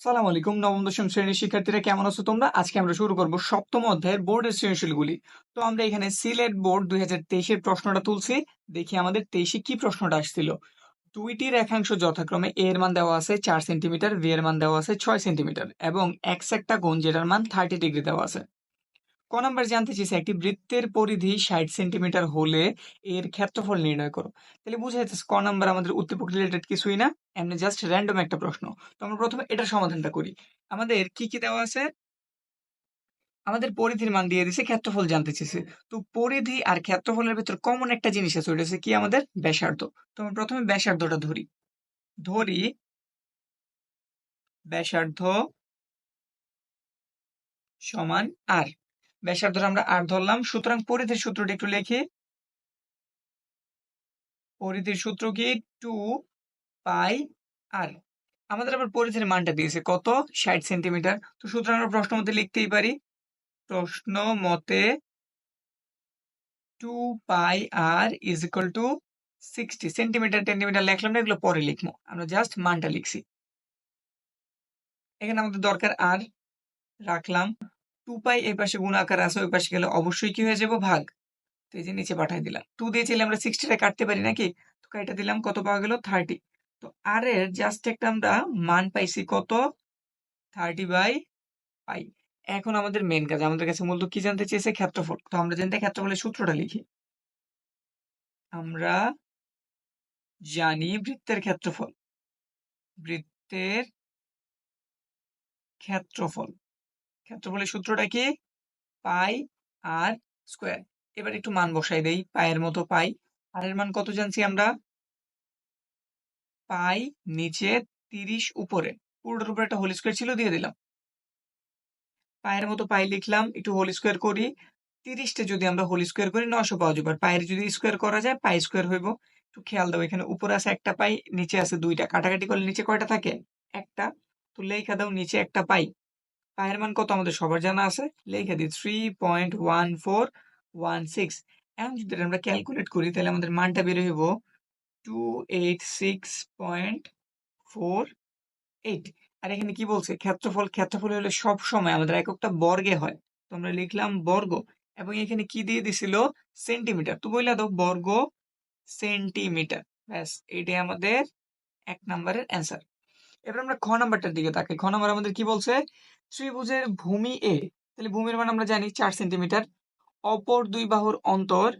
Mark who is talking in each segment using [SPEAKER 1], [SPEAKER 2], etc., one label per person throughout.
[SPEAKER 1] সালাম আলাইকুম, নবম, দশম শ্রেণির শিক্ষার্থীরা কেমন আছো তোমরা? আজকে আমরা শুরু করব সপ্তম অধ্যায়ের বোর্ডের সৃজনশীলগুলি। তো আমরা এখানে সিলেট বোর্ড দুই হাজার তেইশের প্রশ্নটা তুলছি, দেখি আমাদের তেইশে কি প্রশ্নটা আসছিল। দুইটি রেখাংশ যথাক্রমে এর মান দেওয়া আছে চার সেন্টিমিটার ভি এর মান দেওয়া আছে ছয় সেন্টিমিটার এবং এক্স একটা কোণ যেটার মান থার্টি ডিগ্রি দেওয়া আছে। ক নাম্বার জানতে চাইছে, একটি বৃত্তের পরিধি ষাট সেন্টিমিটার হলে এর ক্ষেত্রফল নির্ণয় করো। তাহলে বুঝা যাচ্ছে ক নাম্বার আমাদের উদ্দীপক রিলেটেড কিছুই না এমনি জাস্ট র্যান্ডম একটা প্রশ্ন। তো আমরা প্রথমে এটার সমাধানটা করি। আমাদের কি কি দেওয়া আছে? আমাদের পরিধির মান দিয়ে দিছে ক্ষেত্রফল জানতে চেয়েছে তো পরিধি আর ক্ষেত্রফলের ভিতর কমন একটা জিনিস আছে, ওইটা হচ্ছে কি আমাদের? ব্যাসার্ধ। তো আমরা প্রথমে ব্যাসার্ধটা ধরি। ধরি ব্যাসার্ধ সমান আর ব্যাসার্ধ আমরা আর ধরলাম। সুতরাং পরিধির সূত্রটি একটু লিখি। পরিধির সূত্র কি? টু পাই আর আমাদের আবার পরিধির মানটা দিয়েছে কত? ষাট সেন্টিমিটার। তো সুতরাং আমরা প্রশ্ন মতে লিখতেই পারি। প্রশ্ন মতে two pi r is equal to sixty centimetre, টেন্টিমিটার লিখলাম না, এগুলো পরে লিখব। আমরা জাস্ট মানটা লিখছি। এখানে আমাদের দরকার আর রাখলাম। টু পাই, এই পাশে গুণ আকার আছে, ওই পাশে গেলে অবশ্যই কি হয়ে যাব? ভাগ। তো এই যে নিচে পাঠাই দিলাম। টু দিয়ে চাইলে আমরা সিক্সটিটা কাটতে পারি নাকি? তো কাইটা দিলাম, কত পাওয়া গেল? থার্টি তো আর এর জাস্ট একটা আমরা মান পাইছি কত? থার্টি বাই পাই এখন আমাদের মেন কাজ, আমাদের কাছে মূলত কি জানতে চেয়েছে? ক্ষেত্রফল। তো আমরা জানতে ক্ষেত্রফলের সূত্রটা লিখি। আমরা জানি বৃত্তের ক্ষেত্রফল। বৃত্তের ক্ষেত্রফল। ক্ষেত্রফলের সূত্রটা কি? Pi r square. এবার একটু মান বসাই দেই পায়ের মতো পাই। আর এর মান কত জানছি আমরা? পাই নিচে তিরিশ উপরে। পুরোটার উপরে একটা হোল স্কোয়ার ছিল, দিয়ে দিলাম। পায়ের মতো পাই লিখলাম, একটু হোল স্কোয়ার করি। তিরিশটা যদি আমরা হোল স্কোয়ার করি নশো পাওয়া যাবে। আর পায়ের যদি স্কোয়ার করা যায়, পাই স্কোয়ার হইব। একটু খেয়াল দাও, এখানে উপরে আছে একটা পাই, নিচে আছে দুইটা। কাটাকাটি করলে নিচে কয়টা থাকে? একটা। তো লেখা দাও, নিচে একটা পাই। পায়ের মান কত আমাদের সবার জানা আছে? লেখা দিই three point one four one six এখন যদি আমরা ক্যালকুলেট করি, তাহলে আমাদের মানটা বের হইব two eight six point four eight আর এখানে কি বলছে? ক্ষেত্রফল ক্ষেত্রফল হলে সব সময় আমাদের এককটা বর্গে হয়। তো আমরা লিখলাম বর্গ, এবং এখানে কি দিয়ে দিছিল? সেন্টিমিটার তো বললা দাও, বর্গ সেন্টিমিটার ব্যাস, এটাই আমাদের এক নাম্বারের অ্যান্সার এবার আমরা খ নাম্বারটার দিকে তাকাই। খ নাম্বার আমাদের কি বলছে? ত্রিভুজের ভূমি এ তাহলে ভূমির মান আমরা জানি চার সেন্টিমিটার, অপর দুই বাহুর অন্তর,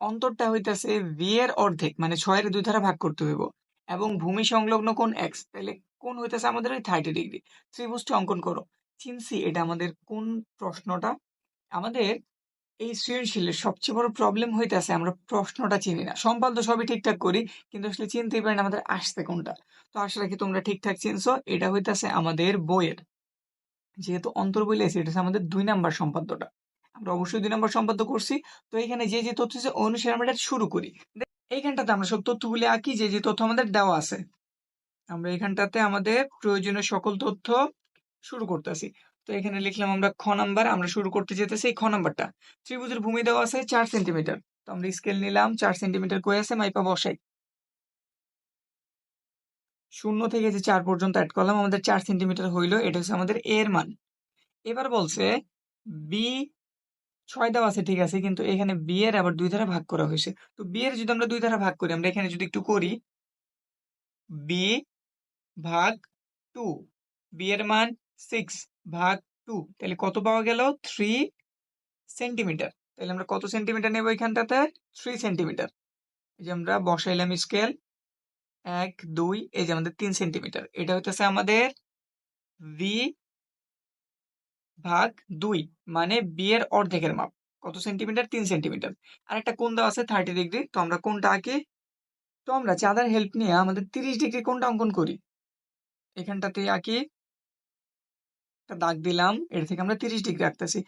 [SPEAKER 1] অন্তরটা হইতেছে ভি এর অর্ধেক মানে ছয়ের দুই ধারা ভাগ করতে হইব, এবং ভূমি সংলগ্ন কোন এক্স তাহলে কোণ হইতেছে আমাদের ওই থার্টি ডিগ্রি ত্রিভুজটি অঙ্কন করো। চিনছি এটা আমাদের কোন প্রশ্নটা? আমাদের এই সৃজনশীলের সবচেয়ে বড় প্রবলেম হইতেছে, আমরা প্রশ্নটা চিনি না, সম্পাদ্য সবই ঠিকঠাক করি, কিন্তু আসলে চিনতেই পারি না আমাদের আসছে কোনটা। তো আসলে কি তোমরা ঠিকঠাক চিনছো, এটা হইতাছে আমাদের বইয়ের যেহেতু অন্তর বই লেগেছে এটা আমাদের দুই নাম্বার সম্পাদ্যটা। আমরা অবশ্যই দুই নাম্বার সম্পাদ্য করছি। তো এখানে যে যে তথ্য আছে, অনুসারে আমরা এটা শুরু করি। এইখানটাতে আমরা সব তথ্যগুলি আঁকি, যে যে তথ্য আমাদের দেওয়া আছে। আমরা এখানটাতে আমাদের প্রয়োজনীয় সকল তথ্য শুরু করতেছি। তো এখানে লিখলাম আমরা খ নাম্বার, আমরা শুরু করতে যেতেছি খ নাম্বারটা। ত্রিভুজের ভূমি দেওয়া আছে চার সেন্টিমিটার। তো আমরা স্কেল নিলাম, চার সেন্টিমিটার কয়ে আছে? মাইপা বসাই। শূন্য থেকে যে চার পর্যন্ত অ্যাড করলাম, আমাদের চার সেন্টিমিটার হইল, এটা হচ্ছে আমাদের এর মান। এবার বলছে বি ছয় দেওয়া আছে, ঠিক আছে, কিন্তু এখানে বি এর আবার দুই ধারা ভাগ করা হয়েছে। তো বি এর যদি আমরা দুই ধারা ভাগ করি, আমরা এখানে যদি একটু করি বি ভাগ টু বি এর মান সিক্স ভাগ টু তাহলে কত পাওয়া গেল? থ্রি সেন্টিমিটার তাহলে আমরা কত সেন্টিমিটার নেব এখানটাতে? থ্রি সেন্টিমিটার এই যে আমরা বসাইলাম স্কেল এক, দুই, এই যে আমাদের তিন সেন্টিমিটার এটা হইতেছে আমাদের ভি ভাগ দুই মানে বি এর অর্ধেকের মাপ। কত সেন্টিমিটার তিন সেন্টিমিটার আর একটা কোণ দেওয়া আছে থার্টি ডিগ্রি তো আমরা কোনটা আঁকি। তো আমরা চাঁদার হেল্প নিয়ে আমাদের তিরিশ ডিগ্রি কোনটা অঙ্কন করি। এখানটাতে আঁকি। একটা দাগ দিলাম, এর থেকে আমরা তিরিশ ডিগ্রি আঁকতেছি।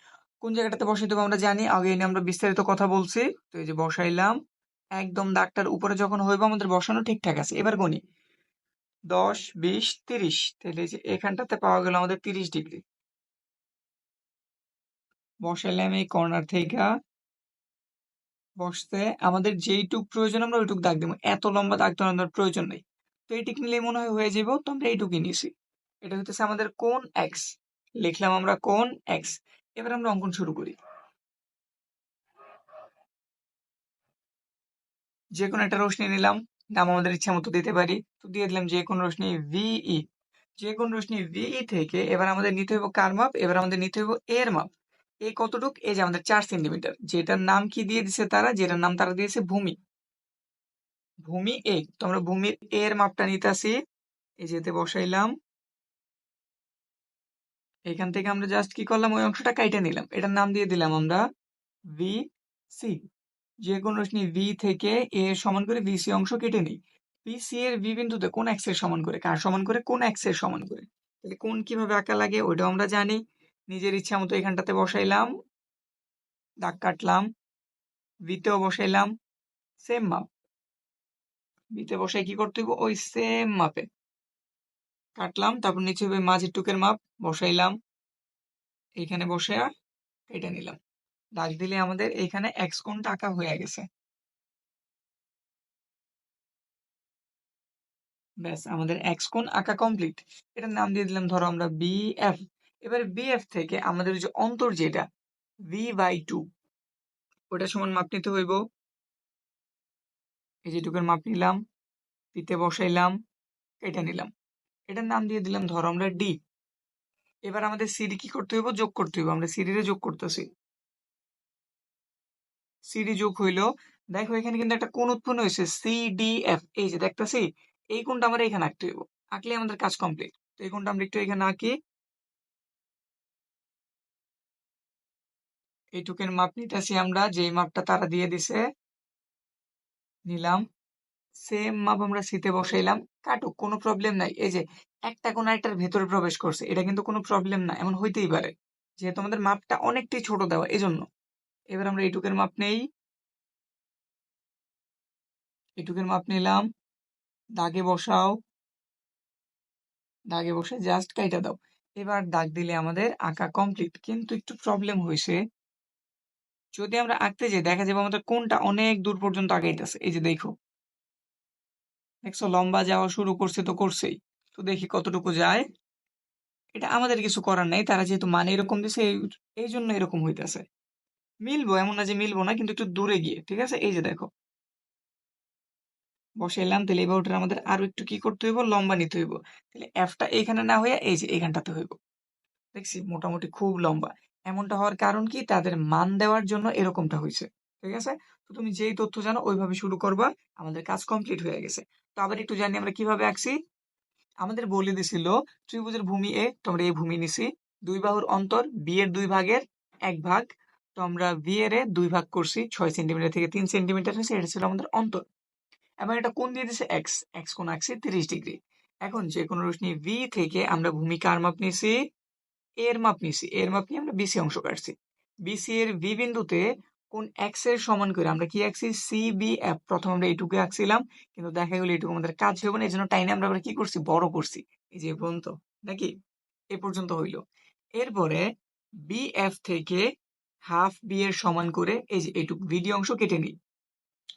[SPEAKER 1] কোন জায়গাটাতে বসাই দেবো আমরা জানি? আগে এনে আমরা বিস্তারিত কথা বলছি। তো এই যে বসাইলাম। একদম দাগটার উপরে যখন হইব আমাদের বসানো ঠিকঠাক আছে। এবার গণি দশ, বিশ, তিরিশ। তাহলে যে এখানটাতে পাওয়া গেল আমাদের তিরিশ ডিগ্রি। বসাইলাম এই কর্নার থেকে বসতে আমাদের যেইটুক প্রয়োজন আমরা ওইটুক দাগ দিব। এত লম্বা দাগ তো আমাদের প্রয়োজন নেই। তো এইটুক নিলেই মনে হয় হয়ে যাব তো আমরা এইটুকুই নিছি। এটা হইতেছে আমাদের কোন এক্স লিখলাম আমরা কোন এক্স এবার আমরা অঙ্কন শুরু করি। যে কোনো একটা রশ্মি নিলাম, নাম আমাদের ইচ্ছা মতো দিতে পারি। তো দিয়ে দিলাম যে কোনো রশ্মি ভিই যে কোনো রশ্মি ভিই থেকে এবার আমাদের নিতে হইব কার মাপ? এবার আমাদের নিতে হইব এর মাপ। এই কতটুক? এই যে আমাদের চার সেন্টিমিটার। যেটার নাম কি দিয়ে দিছে তারা? যেটার নাম তারা দিয়েছে ভূমি। ভূমি এ তো আমরা ভূমির এর মাপটা নিতেছি এই যেতে বসাইলাম। এখান থেকে আমরা জাস্ট কি করলাম? ওই অংশটা কাইটে নিলাম। এটার নাম দিয়ে দিলাম আমরা ভি সি যে কোন রশ্মি ভি থেকে এ সমান করে ভি সি অংশ কেটে নিই। ভি সি এর ভি বিন্দুতে কোন এক্সের সমান করে? কার সমান করে? কোন এক্সের সমান করে? তাহলে কোন কীভাবে আঁকা লাগে? ওইটাও আমরা জানি। নিজের ইচ্ছা মতো এখানটাতে বসাইলাম। দাগ কাটলাম। ভিতেও বসাইলাম। সেম মাপ ভিতে বসাই কি করতে হইব? ওই সেম মাপে কাটলাম, তারপর নিচে হবে মাঝের টুকের মাপ বসাইলাম। এইখানে বসে আর কেটে নিলাম। দাগ দিলে আমাদের এইখানে এক্স কোণটা আঁকা হয়ে গেছে। ব্যাস, আমাদের এক্স কোণ আঁকা কমপ্লিট এটার নাম দিয়ে দিলাম, ধরো আমরা বি এফ এবার বি এফ থেকে আমাদের যে অন্তর যেটা ভি বাই টু ওটা সমান মাপ নিতে হইব। এই যেটুকুর মাপ নিলাম পিতে বসাইলাম, কেটে নিলাম। এটার নাম দিয়ে দিলাম, ধরো আমরা ডি এবার আমাদের সিডি কি করতে হইব? যোগ করতে হইব। আমরা সিডিরে যোগ করতেছি। সিডি যোগ হইল। দেখো এখানে কিন্তু একটা কোণ উৎপন্ন হয়েছে সি ডি এফ এই যে দেখতেছি, এই কোণটা আমরা এখানে আঁকতে হইব। আঁকলে আমাদের কাজ কমপ্লিট তো এই কোণটা আমরা একটু এখানে আঁকি। এইটুকের মাপ নিতেছি আমরা, যেই মাপটা তারা দিয়ে দিছে। নিলাম। সেম মাপ আমরা সিতে বসাইলাম। কাটুক, কোনো প্রবলেম নাই। এই যে একটা কোন একটার ভেতরে প্রবেশ করছে, এটা কিন্তু কোনো প্রবলেম না, এমন হইতেই পারে। যেহেতু আমাদের মাপটা অনেকটাই ছোট দেওয়া, এজন্য। এবার আমরা এইটুকের মাপ নেই। এটুকের মাপ নিলাম। দাগে বসাও। দাগে বসে জাস্ট কাইটা দাও। এবার দাগ দিলে আমাদের আঁকা কমপ্লিট কিন্তু একটু প্রবলেম হয়েছে। যদি আমরা আঁকতে যাই, দেখা যাবে আমাদের কোনটা অনেক দূর পর্যন্ত আগাইতেছে। এই যে দেখো। দেখছ, লম্বা যাওয়া শুরু করছে তো করছেই। তো দেখি কতটুকু যায়। এটা আমাদের কিছু করার নাই। তারা যেহেতু মানে এরকম দিছে, এই জন্য এরকম হইতেছে। মিলবো, এমন না যে মিলবো না, কিন্তু একটু দূরে গিয়ে, ঠিক আছে? এই যে দেখো। বসাইলাম তাহলে এবার ওটার আমাদের আরও একটু কি করতে হইব? লম্বা নিতে হইব। তাহলে এফটা এইখানে না হইয়া এই যে এইখানটাতে হইব। দেখছি মোটামুটি খুব লম্বা। এমনটা হওয়ার কারণ কি? তাদের মান দেওয়ার জন্য এরকমটা হয়েছে ঠিক আছে? তো তুমি যেই তথ্য জানো, ওইভাবে শুরু করবা, আমাদের কাজ কমপ্লিট হয়ে গেছে। তো আবার একটু জানি আমরা কীভাবে আঁকছি? আমাদের বলে দিছিল, ত্রিভুজের ভূমি এ তোমরা এই ভূমি নিছি। দুই বাহুর অন্তর বি এর দুই ভাগের এক ভাগ তো আমরা ভি দুই ভাগ করছি, ছয় সেন্টিমিটার থেকে তিন সেন্টিমিটার হয়েছে, এটা ছিল আমাদের অন্তর। এবং এটা কোন দিয়ে দিছে? এক্স এক্স কোন আঁকছি তিরিশ ডিগ্রি। এখন যে কোনো রশ্মি ভি থেকে আমরা ভূমি কার মাপ নিছি এর মাপ নিছি এর মাপ নিয়ে আমরা বিসি অংশ কাটছি। বিসি এর ভি বিন্দুতে কোন এক্সের সমান করে আমরা কি আঁকছি? সি বি এফ প্রথম আমরা এইটুকু আঁকছিলাম, কিন্তু দেখা গেলো এইটুকু আমাদের কাজ হবে না এই জন্য টাইনে আমরা আবার কি করছি? বড় করছি। এই যে পর্যন্ত। নাকি? এ পর্যন্ত হইল। এরপরে বি এফ থেকে হাফ বি এর সমান করে এই যে এইটুকু ভিডিও অংশ কেটে নিই।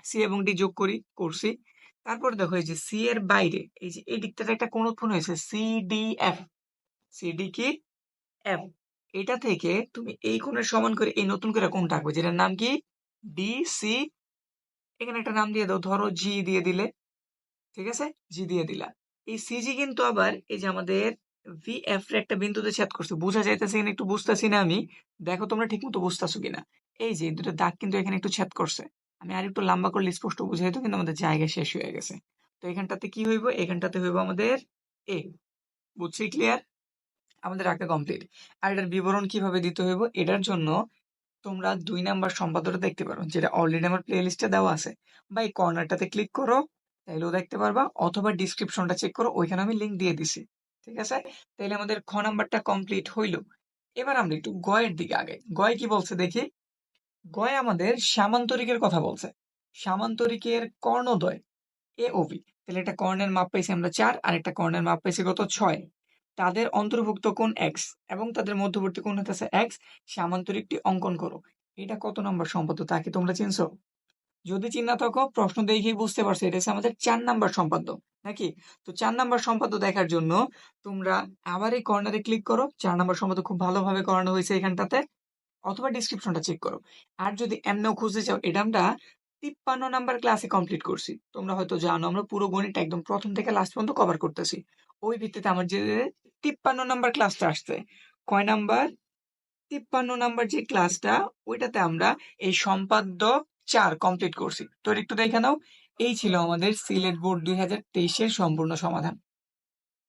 [SPEAKER 1] সি এবং ডি যোগ করি, করছি। তারপর দেখো এই যে সি এর বাইরে, এই যে এই দিকটাতে একটা কোন উৎপন্ন হয়েছে C D F C D কি? এফ এটা থেকে তুমি এই কোণের সমান করে এই নতুন করে কোণটা আঁকবে, যেটার নাম কি? ডি সি এখানে একটা নাম দিয়ে দাও, ধরো জি দিয়ে দিলে। ঠিক আছে? জি দিয়ে দিলা। এই সিজি কিন্তু আবার এই যে আমাদের ভি এফ এর একটা বিন্দুতে ছেদ করছে। বোঝা যাইতেছে কিনা একটু বুঝতেছি না আমি। দেখো তোমরা ঠিক মতো বুঝতেছো কিনা। এই যে, দুটো দাগ কিন্তু এখানে একটু ছেদ করছে। আমি আর একটু লম্বা করলে স্পষ্ট বুঝাই তো কিন্তু আমাদের জায়গা শেষ হয়ে গেছে। তো এখানটাতে কি হইব? এখানটাতে হইব আমাদের এ বুঝছি? ক্লিয়ার আমাদের আঁকা কমপ্লিট আর এটার বিবরণ কীভাবে দিতে হইব? এটার জন্য তোমরা দুই নাম্বার সম্পাদকটা দেখতে পারো, যেটা অলরেডি আমার প্লে লিস্টে দেওয়া আছে। বা এই কর্নারটাতে ক্লিক করো, তাইলেও দেখতে পারবা। অথবা ডিসক্রিপশনটা চেক করো, ওইখানে আমি লিঙ্ক দিয়ে দিছি। ঠিক আছে? তাইলে আমাদের খ নাম্বারটা কমপ্লিট হইল। এবার আমরা একটু গয়ের দিকে আগে গয় কি বলছে দেখি? গয় আমাদের সামান্তরিকের কথা বলছে। সামান্তরিকের কর্ণদ্বয় এ ওবি তাহলে একটা কর্ণের মাপ পাইছি আমরা চার, আর একটা কর্ণের মাপ পেয়েছি কত? ছয়। তাদের অন্তর্ভুক্ত কোন এক্স এবং তাদের মধ্যবর্তী কোণ হতেছে এক্স সামান্তরিকটি অঙ্কন করো। এটা কত নম্বর সম্পদ? তাকে তোমরা চিনছো? যদি চিন্তা থাকো, প্রশ্ন দেখেই বুঝতে পারছ, এটা হচ্ছে আমাদের চার নাম্বার সম্পাদ্য, নাকি? তো চার নাম্বার সম্পাদ্য দেখার জন্য তোমরা আবার এই কর্নারে ক্লিক করো, চার নাম্বার সম্পাদ্য খুব ভালোভাবে করানো হয়েছে এখানটাতে, অথবা ডিসক্রিপশনটা চেক করো। আর যদি এমনিও খুঁজতে চাও, এটা আমরা তিপ্পান্ন নাম্বার ক্লাসে কমপ্লিট করছি। তোমরা হয়তো জানো, আমরা পুরো গণিত একদম প্রথম থেকে লাস্ট পর্যন্ত কভার করতেছি। ওই ভিত্তিতে আমার যে তিপ্পান্ন নাম্বার ক্লাসটা আসছে, কয় নাম্বার? তিপ্পান্ন নাম্বার যে ক্লাসটা ওইটাতে আমরা এই সম্পাদ্য চার কমপ্লিট করছি। তো একটু দেখে নাও। এই ছিল আমাদের সিলেট বোর্ড দুই হাজার তেইশের সম্পূর্ণ সমাধান।